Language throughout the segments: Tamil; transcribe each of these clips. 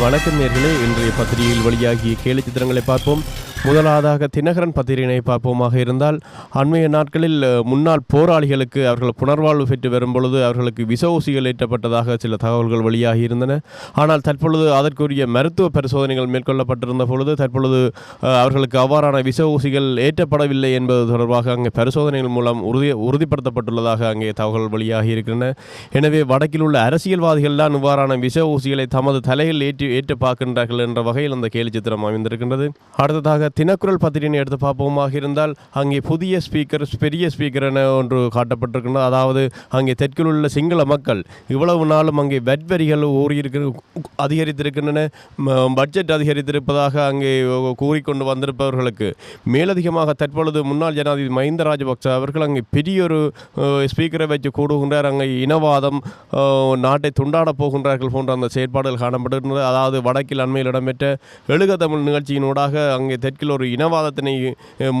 வணக்கம் நேர்களே. இன்றைய பத்திரிகையில் வெளியாகிய கேலி சித்திரங்களை பார்ப்போம். முதலாவதாக தினகரன் பத்திரிகையினை பார்ப்போமாக இருந்தால் அண்மைய நாட்களில் முன்னாள் போராளிகளுக்கு அவர்கள் புனர்வாழ்வு பெற்று வரும் பொழுது அவர்களுக்கு விச ஊசிகள் ஏற்றப்பட்டதாக சில தகவல்கள் வெளியாகி இருந்தன. ஆனால் தற்பொழுது அதற்குரிய மருத்துவ பரிசோதனைகள் மேற்கொள்ளப்பட்டிருந்த பொழுது தற்பொழுது அவர்களுக்கு அவ்வாறான விச ஊசிகள் ஏற்றப்படவில்லை என்பது தொடர்பாக அங்கே பரிசோதனைகள் மூலம் உறுதி உறுதிப்படுத்தப்பட்டுள்ளதாக அங்கே தகவல்கள் வெளியாகி இருக்கின்றன. எனவே வடக்கில் உள்ள அரசியல்வாதிகள் தான் இவ்வாறான விஷ ஊசிகளை தமது தலையில் ஏற்றி ஏற்று பார்க்கின்றார்கள் என்ற வகையில் அந்த கேலி சித்திரம் அமைந்திருக்கின்றது. அடுத்ததாக தினக்குரல் பத்திரிகை எடுத்து பார்ப்போமாக இருந்தால் அங்கே புதிய ஸ்பீக்கர் பெரிய ஸ்பீக்கர் என ஒன்று காட்டப்பட்டிருக்கின்றது அதாவது அங்கே தெற்கில் உள்ள சிங்கள மக்கள் இவ்வளவு நாளும் அங்கே வெட் வரிகள் ஊறியிருக்கிற அதிகரித்திருக்கின்றன பட்ஜெட் அதிகரித்திருப்பதாக அங்கே கூறிக்கொண்டு வந்திருப்பவர்களுக்கு. மேலதிகமாக தற்பொழுது முன்னாள் ஜனாதிபதி மஹிந்த ராஜபக்ச அவர்கள் அங்கே பெரிய ஒரு ஸ்பீக்கரை வச்சு கூடுகின்றார் அங்கே இனவாதம் நாட்டை துண்டாடப் போகின்றார்கள் போன்ற அந்த செயற்பாடுகள் காணப்படுகின்றது. அதாவது வடக்கில் அண்மையில் இடம்பெற்ற எழுக தமிழ் நிகழ்ச்சியினூடாக அங்கே தெற்கு வடக்கில் ஒரு இனவாதத்தினை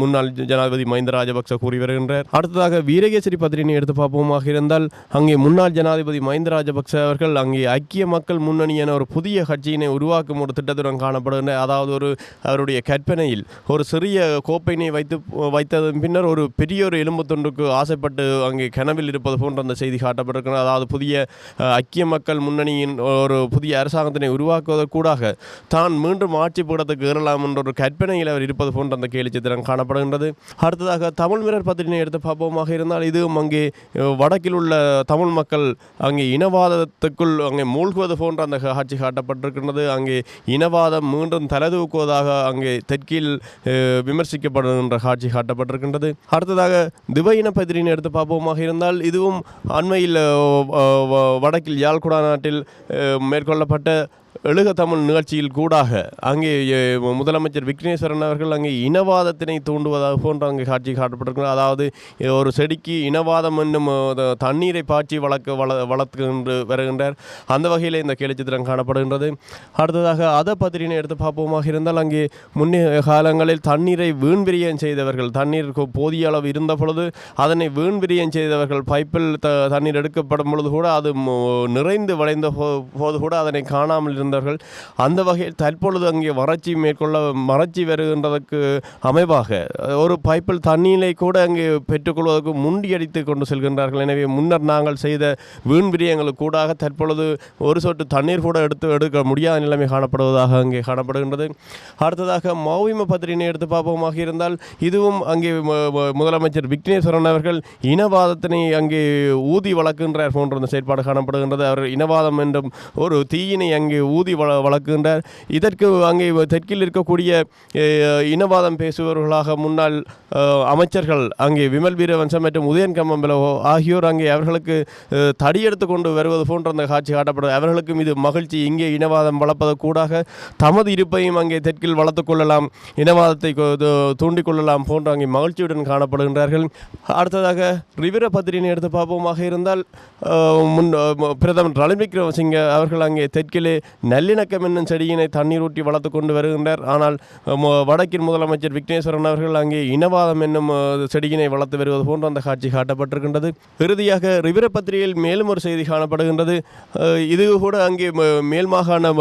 முன்னாள் ஜனாதிபதி மஹிந்த ராஜபக்ச கூறி வருகின்றார். அடுத்ததாக வீரகேசரி பத்திரினை எடுத்து பார்ப்போமாக இருந்தால் அங்கே முன்னாள் ஜனாதிபதி மஹிந்த ராஜபக்ச அவர்கள் அங்கே ஐக்கிய மக்கள் முன்னணி என ஒரு புதிய கட்சியினை உருவாக்கும் ஒரு திட்டத்துடன் காணப்படுகின்ற அதாவது ஒரு அவருடைய கற்பனையில் ஒரு சிறிய கோப்பையினை வைத்து வைத்ததன் பின்னர் ஒரு பெரிய ஒரு எலும்பு தொண்டுக்கு ஆசைப்பட்டு அங்கே கனவில் இருப்பது போன்ற அந்த செய்தி காட்டப்பட்டிருக்கிறது. அதாவது புதிய ஐக்கிய மக்கள் முன்னணியின் ஒரு புதிய அரசாங்கத்தினை உருவாக்குவதற்கூடாக தான் மீண்டும் ஆட்சி பீடத்துக்கு ஏறலாம் என்ற ஒரு கற்பனையில் அவர் இருப்பது போன்ற அந்த கேலி சித்திரம் காணப்படுகின்றது. அடுத்ததாக தமிழ் மிரர் பத்திரிகை எடுத்து பார்ப்போமாக இருந்தால் இதுவும் அங்கே வடக்கில் உள்ள தமிழ் மக்கள் அங்கே இனவாதத்துக்குள் அங்கே மூழ்குவது போன்ற அந்த காட்சி காட்டப்பட்டிருக்கின்றது. அங்கே இனவாதம் மீண்டும் தலைதூக்குவதாக அங்கே தெற்கில் விமர்சிக்கப்படுகின்ற காட்சி காட்டப்பட்டிருக்கின்றது. அடுத்ததாக திப இன பத்திரிகை எடுத்து பார்ப்போமாக இருந்தால் இதுவும் அண்மையில் வ- வடக்கில் யாழ்குடா நாட்டில் மேற்கொள்ளப்பட்ட எழுக தமிழ் நிகழ்ச்சியில் கூடாக அங்கே முதலமைச்சர் விக்னேஸ்வரன் அவர்கள் அங்கே இனவாதத்தினை தூண்டுவதாக போன்ற அங்கே காட்சி காட்டப்பட்டிருக்கிறது. அதாவது ஒரு செடிக்கு இனவாதம் என்னும் தண்ணீரை பாய்ச்சி வளர்க்க வள வளர்த்துகின்ற வருகின்றார். அந்த வகையில் இந்த கேலிச்சித்திரம் காணப்படுகின்றது. அடுத்ததாக அத பத்திரினை எடுத்து பார்ப்போமாக இருந்தால் அங்கே முன்னே காலங்களில் தண்ணீரை வீண்விரியம் செய்தவர்கள் தண்ணீர் போதிய அளவு இருந்த பொழுது அதனை வீண்விரியம் செய்தவர்கள் பைப்பில் த தண்ணீர் எடுக்கப்படும் பொழுது கூட அது நிறைந்து வளைந்த போ- போது கூட அதனை காணாமல் இருந்தவர்கள் அந்த வகையில் தற்பொழுது அங்கே வறட்சி மேற்கொள்ள மறட்சி வருகின்றதற்கு அமைவாக ஒரு பைப்பில் தண்ணீரை கூட அங்கே பெற்றுக்கொள்வதற்கு முண்டியடித்து கொண்டு செல்கின்றார்கள். எனவே முன்னர் நாங்கள் செய்த வீண் விரயங்களுக்கு கூடாக தற்பொழுது ஒரு சொட்டு தண்ணீர் கூட எடுத்து எடுக்க முடியாத நிலைமை காணப்படுவதாக அங்கே காணப்படுகின்றது. அடுத்ததாக மௌவிம பத்திரினை எடுத்து பார்ப்போமாக இருந்தால் இதுவும் அங்கே முதலமைச்சர் விக்னேஸ்வரன் அவர்கள் இனவாதத்தினை அங்கே ஊதி வளர்க்கின்றார் போன்ற செயற்பாடு காணப்படுகின்றது. அவர் இனவாதம் என்றும் ஒரு தீயினை அங்கே ஊதி வள வளர்க்கின்றார். இதற்கு அங்கே தெற்கில் இருக்கக்கூடிய இனவாதம் பேசுபவர்களாக முன்னாள் அமைச்சர்கள் அங்கே விமல் வீரவன்சம் மற்றும் உதயன் கம்மம்பிலவோ ஆகியோர் அங்கே அவர்களுக்கு தடியெடுத்து கொண்டு வருவது போன்ற அந்த காட்சி காட்டப்படுது அவர்களுக்கும் இது மகிழ்ச்சி. இங்கே இனவாதம் வளர்ப்பது கூடாக தமது இருப்பையும் அங்கே தெற்கில் வளர்த்து கொள்ளலாம். இனவாதத்தை தூண்டிக்கொள்ளலாம் போன்ற அங்கே மகிழ்ச்சியுடன் காணப்படுகின்றார்கள். அடுத்ததாக ரிவிர பத்திரினை எடுத்து பார்ப்போமாக இருந்தால் முன் பிரதமர் ரணில் விக்ரமசிங்க அவர்கள் அங்கே தெற்கிலே நல்லிணக்கம் என்னும் செடியினை தண்ணீர் ஊற்றி வளர்த்து கொண்டு வருகின்றார். ஆனால் வடக்கின் முதலமைச்சர் விக்னேஸ்வரன் அவர்கள் அங்கே இனவாதம் என்னும் செடியினை வளர்த்து வருவது போன்ற அந்த காட்சி காட்டப்பட்டிருக்கின்றது. இறுதியாக ரிவிர பத்திரிகையில் மேலும் ஒரு செய்தி காணப்படுகின்றது. இது கூட அங்கே ம- மேல் மாகாண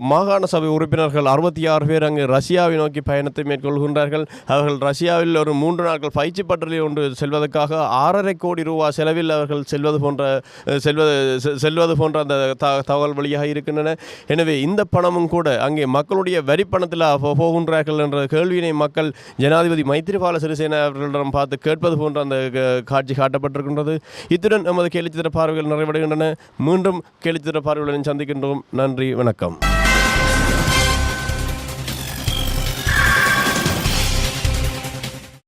மாகாண சபை உறுப்பினர்கள் அறுபத்தி ஆறு பேர் அங்கு ரஷ்யாவை நோக்கி பயணத்தை மேற்கொள்கின்றார்கள். அவர்கள் ரஷ்யாவில் ஒரு மூன்று நாட்கள் பயிற்சி பட்டறை ஒன்று செல்வதற்காக ஆறரை கோடி ரூபாய் செலவில் அவர்கள் செல்வது போன்ற செல்வது செ- செல்வது போன்ற அந்த த- தகவல் வழியாக இருக்கின்றன. எனவே இந்த பணமும் கூட அங்கே மக்களுடைய வரி பணத்தில் போகின்றார்கள் என்ற கேள்வியினை மக்கள் ஜனாதிபதி மைத்திரிபால சிறிசேன அவர்களிடம் பார்த்து கேட்பது போன்ற அந்த காட்சி காட்டப்பட்டிருக்கின்றது. இத்துடன் நமது கேலிச்சித்திர பார்வைகள் நிறைவடைகின்றன. மீண்டும் கேலிச்சித்திர பார்வைகளுடன் சந்திக்கின்றோம். நன்றி வணக்கம். www.thebeatpodcast.com.